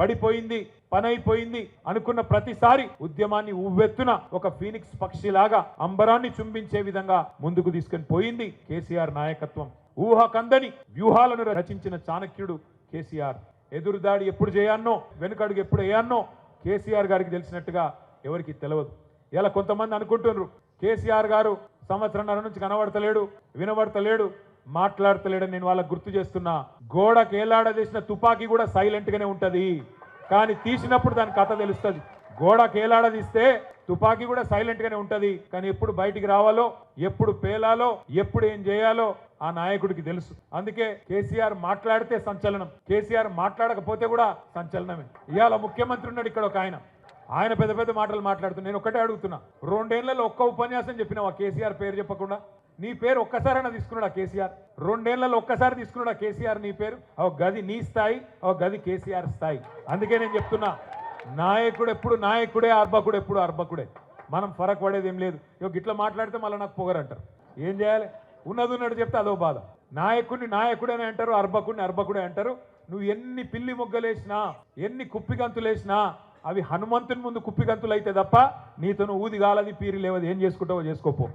పడిపోయింది పనైపోయింది అనుకున్న ప్రతిసారి ఉద్యమాన్ని ఉవ్వెత్తున ఒక ఫీనిక్స్ పక్షిలాగా అంబరాన్ని చుంబించే విధంగా ముందుకు తీసుకొని పోయింది కేసీఆర్ నాయకత్వం. ఊహకందని వ్యూహాలను రచించిన చాణక్యుడు కేసీఆర్. ఎదురుదాడి ఎప్పుడు చేయాన్నో వెనుకడుగు ఎప్పుడు వేయాన్నో కేసీఆర్ గారికి తెలిసినట్టుగా ఎవరికి తెలియదు ఇలా కొంతమంది అనుకుంటున్నారు కేసీఆర్ గారు సంవత్సరంన్నర నుంచి కనబడతలేడు వినబడతలేడు మాట్లాడతలేడని నేను వాళ్ళకి గుర్తు చేస్తున్నా. గోడకు ఏలాడదీసిన తుపాకీ కూడా సైలెంట్గానే ఉంటుంది. కానీ తీసినప్పుడు దాని కథ తెలుస్తుంది. గోడ ఏలాడదీస్తే తుపాకీ కూడా సైలెంట్ గానే ఉంటది. కానీ ఎప్పుడు బయటికి రావాలో ఎప్పుడు పేలాలో ఎప్పుడు ఏం చేయాలో ఆ నాయకుడికి తెలుసు. అందుకే కేసీఆర్ మాట్లాడితే సంచలనం. కేసీఆర్ మాట్లాడకపోతే కూడా సంచలనమే. ఇవాళ ముఖ్యమంత్రి ఉన్నాడు ఇక్కడ ఒక ఆయన. ఆయన పెద్ద పెద్ద మాటలు మాట్లాడుతున్నా నేను ఒకటే అడుగుతున్నా. రెండేళ్ళలో ఒక్క ఉపన్యాసం చెప్పినావా? కేసీఆర్ పేరు చెప్పకుండా? నీ పేరు ఒక్కసారైనా తీసుకున్నాడా కేసీఆర్? రెండేళ్ళలో ఒక్కసారి తీసుకున్నాడా కేసీఆర్ నీ పేరు? ఒక గది నీ స్థాయి ఒక గది కేసీఆర్ స్థాయి. అందుకే నేను చెప్తున్నా నాయకుడు ఎప్పుడు నాయకుడే అర్భకుడు ఎప్పుడు అర్భకుడే. మనం ఫరక్ పడేది ఏం లేదు. ఇక ఇట్లా మాట్లాడితే మళ్ళీ నాకు పొగరంటారు. ఏం చేయాలి? ఉన్నది ఉన్నట్టు చెప్తే అదో బాధ. నాయకుడిని నాయకుడని అంటారు అర్భకుడిని అర్భకుడే అంటారు. నువ్వు ఎన్ని పిల్లి మొగ్గలేసినా ఎన్ని కుప్పిగంతులేసినా అవి హనుమంతుని ముందు కుప్పిగంతులు అయితే తప్ప నీతో ఊది గాలది పీరి లేవది ఏం చేసుకుంటావో చేసుకోపో.